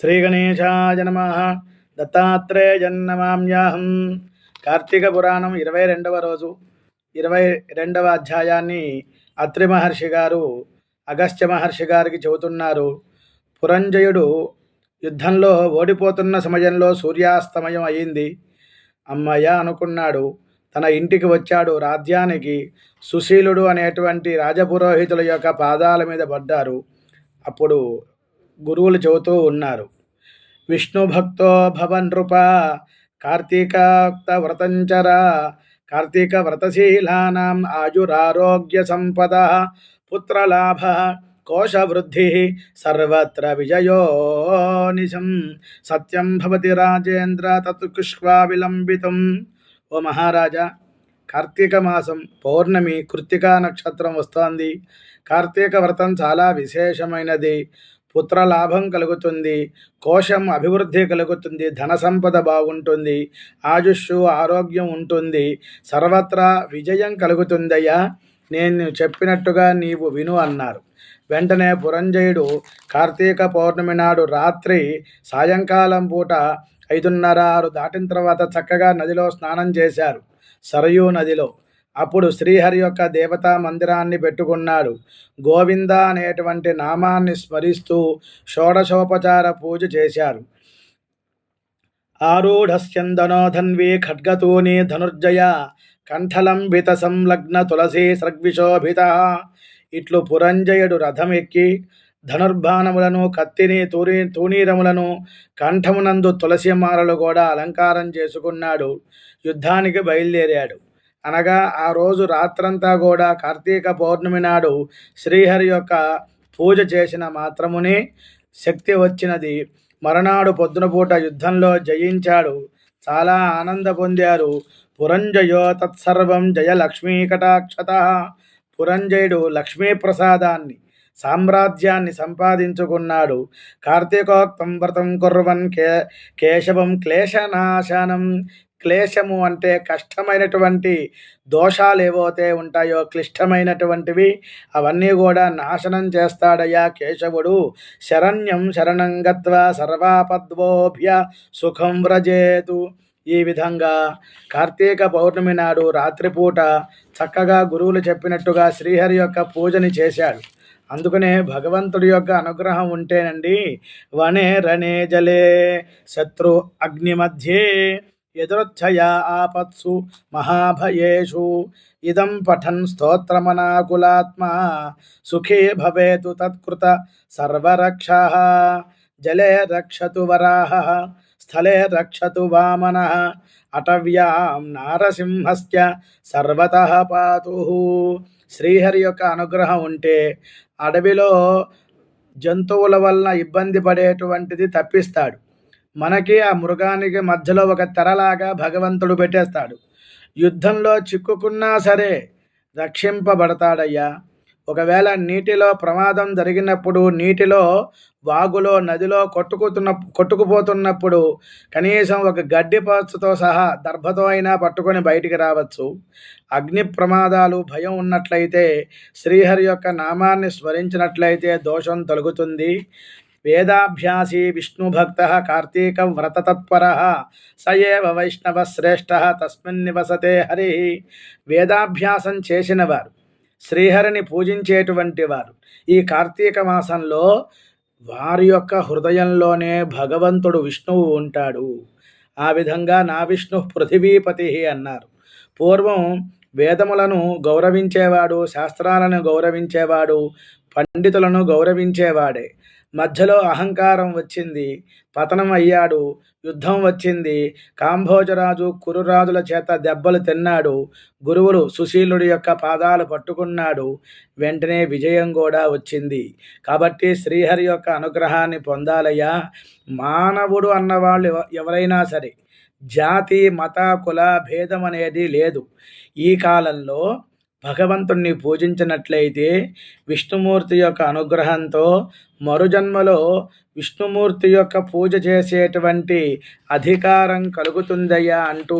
శ్రీగణేశాయ నమ. దత్తాత్రేయన్నమామ్యాహం. కార్తీక పురాణం ఇరవై రెండవ రోజు. ఇరవై రెండవ అధ్యాయాన్ని అత్రి మహర్షి గారు అగస్త్య మహర్షి గారికి చెబుతున్నారు. పురంజయుడు యుద్ధంలో ఓడిపోతున్న సమయంలో సూర్యాస్తమయం అయింది. అమ్మయ్య అనుకున్నాడు తన ఇంటికి వచ్చాడు. రాజ్యానికి సుశీలుడు అనేటువంటి రాజపురోహితుల యొక్క పాదాల మీద పడ్డారు. అప్పుడు గురువులు చెబుతూ ఉన్నారు. విష్ణుభక్తో భవన్ నృప కార్తీకాక్త వ్రతంచర కార్తీక వ్రతశీలానాం ఆయురారోగ్య సంపద పుత్రలాభ కోశవృద్ధి సర్వత్ర విజయో సత్యం భవతి రాజేంద్ర తత్కృష్వా విలంబితం. ఓ మహారాజా కార్తీక మాసం పౌర్ణమి కృత్తికా నక్షత్రం వస్తోంది. కార్తీక వ్రతం చాలా విశేషమైనది. పుత్ర లాభం కలుగుతుంది కోశం అభివృద్ధి కలుగుతుంది ధన సంపద బాగుంటుంది ఆయుష్షు ఆరోగ్యం ఉంటుంది సర్వత్రా విజయం కలుగుతుందయ్యా. నేను చెప్పినట్టుగా నీవు విను అన్నారు. వెంటనే పురంజయుడు కార్తీక పౌర్ణమి నాడు రాత్రి సాయంకాలం పూట ఐదున్నర ఆరు దాటిన తర్వాత చక్కగా నదిలో స్నానం చేశారు. సరయూ నదిలో. అప్పుడు శ్రీహరి యొక్క దేవతా మందిరాన్ని పెట్టుకున్నాడు. గోవింద అనేటువంటి నామాన్ని స్మరిస్తూ షోడశోపచార పూజ చేశారు. ఆరూఢస్యందనో ధన్వి ఖడ్గతూని ధనుర్జయ కంఠలంబిత సంలగ్న తులసీ సృగ్విశోభిత ఇట్లు పురంజయుడు రథం ఎక్కి ధనుర్బాణములను కత్తిని తూరి తూనీరములను కంఠమునందు తులసి మాలలు కూడా అలంకారం చేసుకున్నాడు. యుద్ధానికి బయలుదేరాడు. అనగా ఆ రోజు రాత్రంతా కూడా కార్తీక పౌర్ణమి నాడు శ్రీహరి యొక్క పూజ చేసిన మాత్రమునే శక్తి వచ్చినది. మరనాడు పొద్దునపూట యుద్ధంలో జయించాడు. చాలా ఆనంద పొందారు. పురంజయో తత్సర్వం జయ లక్ష్మీ కటాక్షత. పురంజయుడు లక్ష్మీప్రసాదాన్ని సామ్రాజ్యాన్ని సంపాదించుకున్నాడు. కార్తీకోక్తం వ్రతం కుర్వన్ కే కేశవం క్లేశనాశనం. క్లేశము అంటే కష్టమైనటువంటి దోషాలు ఏవైతే ఉంటాయో క్లిష్టమైనటువంటివి అవన్నీ కూడా నాశనం చేస్తాడయ్యా కేశవుడు. శరణ్యం శరణంగత్వ సర్వాపద్వోభ్య సుఖం వ్రజేతు. ఈ విధంగా కార్తీక పౌర్ణమి నాడు రాత్రిపూట చక్కగా గురువులు చెప్పినట్టుగా శ్రీహరి యొక్క పూజని చేశాడు. అందుకనే భగవంతుడి యొక్క అనుగ్రహం ఉంటేనండి వనే రణే జలే శత్రు అగ్ని మధ్యే ఎదురొచ్చయా ఆపత్సు మహాభయేషు. ఇదం పఠన్ స్తోత్రమనాకులాత్మా. సుఖీ భవేతు తత్కృత సర్వరక్ష. జలే రక్షతు వరాహ. స్థలే రక్షతు వామన. అటవ్యాం నారసింహస్య సర్వత పాతు. శ్రీహరి యొక్క అనుగ్రహం ఉంటే అడవిలో జంతువుల వలన ఇబ్బంది పడేటువంటిది తప్పిస్తాడు. మనకి ఆ మృగానికి మధ్యలో ఒక తెరలాగా భగవంతుడు పెట్టేస్తాడు. యుద్ధంలో చిక్కుకున్నా సరే రక్షింపబడతాడయ్యా. ఒకవేళ నీటిలో ప్రమాదం జరిగినప్పుడు నీటిలో వాగులో నదిలో కొట్టుకుతున్న కొట్టుకుపోతున్నప్పుడు కనీసం ఒక గడ్డి పచ్చుతో సహా దర్భతో అయినా పట్టుకొని బయటికి రావచ్చు. అగ్ని ప్రమాదాలు భయం ఉన్నట్లయితే శ్రీహరి యొక్క నామాన్ని స్మరించినట్లయితే దోషం తొలగుతుంది. వేదాభ్యాసీ విష్ణుభక్త కార్తీక వ్రతతత్పర స ఏవ వైష్ణవ శ్రేష్ఠ తస్మిన్ నివసతే హరి. వేదాభ్యాసం చేసినవారు శ్రీహరిని పూజించేటువంటి వారు ఈ కార్తీక మాసంలో వారి యొక్క హృదయంలోనే భగవంతుడు విష్ణువు ఉంటాడు. ఆ విధంగా నా విష్ణు పృథివీపతి అన్నారు. పూర్వం వేదములను గౌరవించేవాడు శాస్త్రాలను గౌరవించేవాడు పండితులను గౌరవించేవాడే. మధ్యలో అహంకారం వచ్చింది పతనం అయ్యాడు యుద్ధం వచ్చింది. కాంభోజరాజు కురురాజుల చేత దెబ్బలు తిన్నాడు. గురువులు సుశీలుడి యొక్క పాదాలు పట్టుకున్నాడు. వెంటనే విజయం కూడా వచ్చింది. కాబట్టి శ్రీహరి యొక్క అనుగ్రహాన్ని పొందాలయ్యా. మానవుడు అన్నవాళ్ళు ఎవరైనా సరే జాతి మత కుల భేదం అనేది లేదు. ఈ కాలంలో భగవంతుణ్ణి పూజించినట్లయితే విష్ణుమూర్తి యొక్క అనుగ్రహంతో మరుజన్మలో విష్ణుమూర్తి యొక్క పూజ చేసేటువంటి అధికారం కలుగుతుందయ్యా అంటూ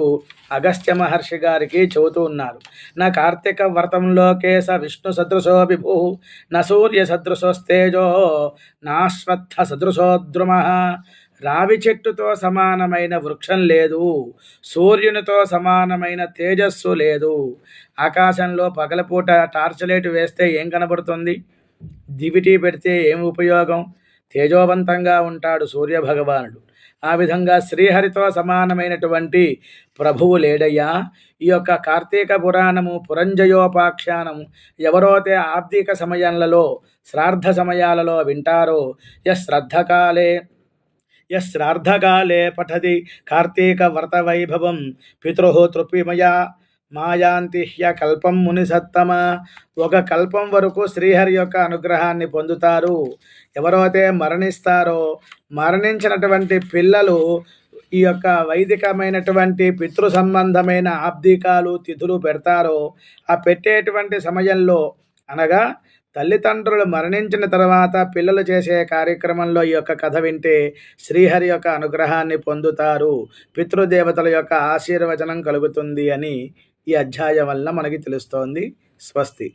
అగస్త్య మహర్షి గారికి చెబుతూ ఉన్నారు. నా కార్తీక వ్రతంలోకే స విష్ణు సదృశో విభు న సూర్య సదృశోస్తేజో నాశ్వత్థ సదృశోద్రుమ. రావి చెట్టుతో సమానమైన వృక్షం లేదు సూర్యునితో సమానమైన తేజస్సు లేదు. ఆకాశంలో పగలపూట టార్చ్ లైట్ వేస్తే ఏం కనబడుతుంది? దివిటి పెడితే ఏం ఉపయోగం? తేజోవంతంగా ఉంటాడు సూర్యభగవానుడు. ఆ విధంగా శ్రీహరితో సమానమైనటువంటి ప్రభువు లేడయ్యా. ఈ యొక్క కార్తీక పురాణము పురంజయోపాఖ్యానము ఎవరైతే ఆర్థిక సమయాలలో శ్రార్థ సమయాలలో వింటారో య శ్రద్ధకాలే యశ్రాద్ధకాలే పఠతి కార్తీక వ్రత వైభవం పితృ తృప్తిమయా మాయాంతి హ్య కల్పం మునిసత్తమ ఒక కల్పం వరకు శ్రీహరి యొక్క అనుగ్రహాన్ని పొందుతారు। ఎవరైతే మరణిస్తారో మరణించినటువంటి పిల్లలు ఈ యొక్క వైదికమైనటువంటి పితృ సంబంధమైన ఆబ్దికాలు తిథులు పెడతారో ఆ పెట్టేటువంటి సమయంలో అనగా తల్లిదండ్రులు మరణించిన తర్వాత పిల్లలు చేసే కార్యక్రమంలో ఈ యొక్క కథ వింటే శ్రీహరి యొక్క అనుగ్రహాన్ని పొందుతారు. పితృదేవతల యొక్క ఆశీర్వచనం కలుగుతుంది అని ఈ అధ్యాయం వల్ల మనకి తెలుస్తోంది. స్వస్తి.